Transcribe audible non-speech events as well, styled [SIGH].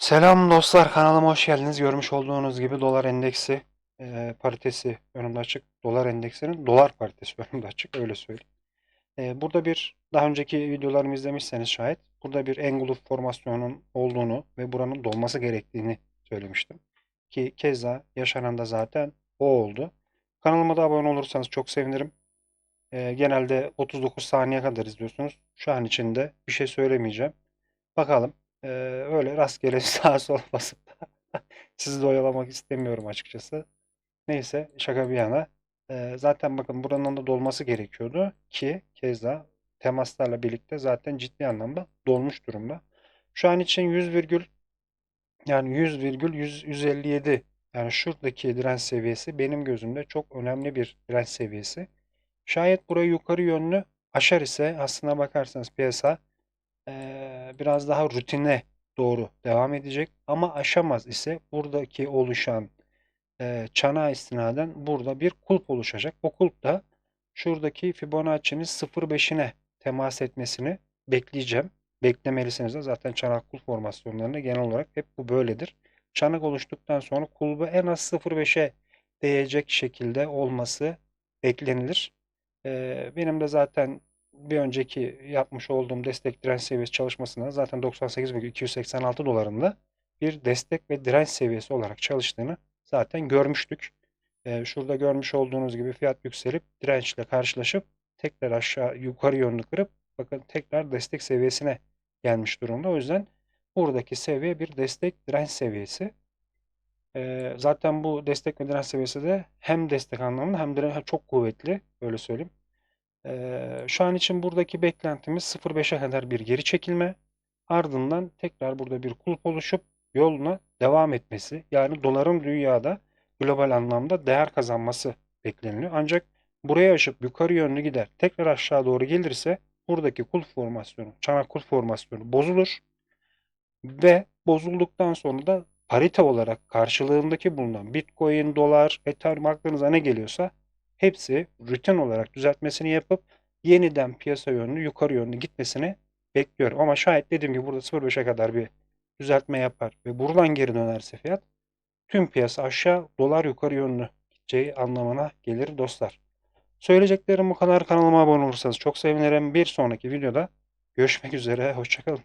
Selam dostlar kanalıma hoş geldiniz. Görmüş olduğunuz gibi dolar endeksi e, paritesi önümde açık. Dolar endeksinin dolar paritesi [LAUGHS] önümde açık öyle söyleyeyim. E, burada bir daha önceki videolarımı izlemişseniz şayet burada bir engulf formasyonun olduğunu ve buranın dolması gerektiğini söylemiştim. Ki keza yaşanan da zaten o oldu. Kanalıma da abone olursanız çok sevinirim. E, genelde 39 saniye kadar izliyorsunuz. Şu an içinde bir şey söylemeyeceğim. Bakalım. Ee, öyle rastgele [LAUGHS] sağa sola basıp sizi de oyalamak istemiyorum açıkçası. Neyse şaka bir yana. Ee, zaten bakın buranın da dolması gerekiyordu ki keza temaslarla birlikte zaten ciddi anlamda dolmuş durumda. Şu an için 100 virgül yani 100 virgül 100, 157 yani şuradaki direnç seviyesi benim gözümde çok önemli bir direnç seviyesi. Şayet burayı yukarı yönlü aşar ise aslına bakarsanız piyasa biraz daha rutine doğru devam edecek. Ama aşamaz ise buradaki oluşan eee çana istinaden burada bir kulp oluşacak. O kulp da şuradaki Fibonacci'nin 0.5'ine temas etmesini bekleyeceğim. Beklemelisiniz de zaten çanak kulp formasyonlarında genel olarak hep bu böyledir. Çanak oluştuktan sonra kulbu en az 0.5'e değecek şekilde olması beklenilir. Eee, benim de zaten bir önceki yapmış olduğum destek direnç seviyesi çalışmasında zaten 98,286 dolarında bir destek ve direnç seviyesi olarak çalıştığını zaten görmüştük. Ee, şurada görmüş olduğunuz gibi fiyat yükselip dirençle karşılaşıp tekrar aşağı yukarı yönlü kırıp bakın tekrar destek seviyesine gelmiş durumda. O yüzden buradaki seviye bir destek direnç seviyesi. Ee, zaten bu destek ve direnç seviyesi de hem destek anlamında hem direnç çok kuvvetli öyle söyleyeyim. Ee, şu an için buradaki beklentimiz 0.5'e kadar bir geri çekilme. Ardından tekrar burada bir kulp oluşup yoluna devam etmesi. Yani doların dünyada global anlamda değer kazanması bekleniliyor. Ancak buraya aşıp yukarı yönlü gider. Tekrar aşağı doğru gelirse buradaki kulp formasyonu, çanak kulp formasyonu bozulur. Ve bozulduktan sonra da parite olarak karşılığındaki bulunan Bitcoin, dolar, Ethereum aklınıza ne geliyorsa hepsi rutin olarak düzeltmesini yapıp yeniden piyasa yönlü yukarı yönlü gitmesini bekliyorum. Ama şayet dediğim gibi burada 0.5'e kadar bir düzeltme yapar ve buradan geri dönerse fiyat tüm piyasa aşağı dolar yukarı yönlü gideceği anlamına gelir dostlar. Söyleyeceklerim bu kadar. Kanalıma abone olursanız çok sevinirim. Bir sonraki videoda görüşmek üzere. Hoşçakalın.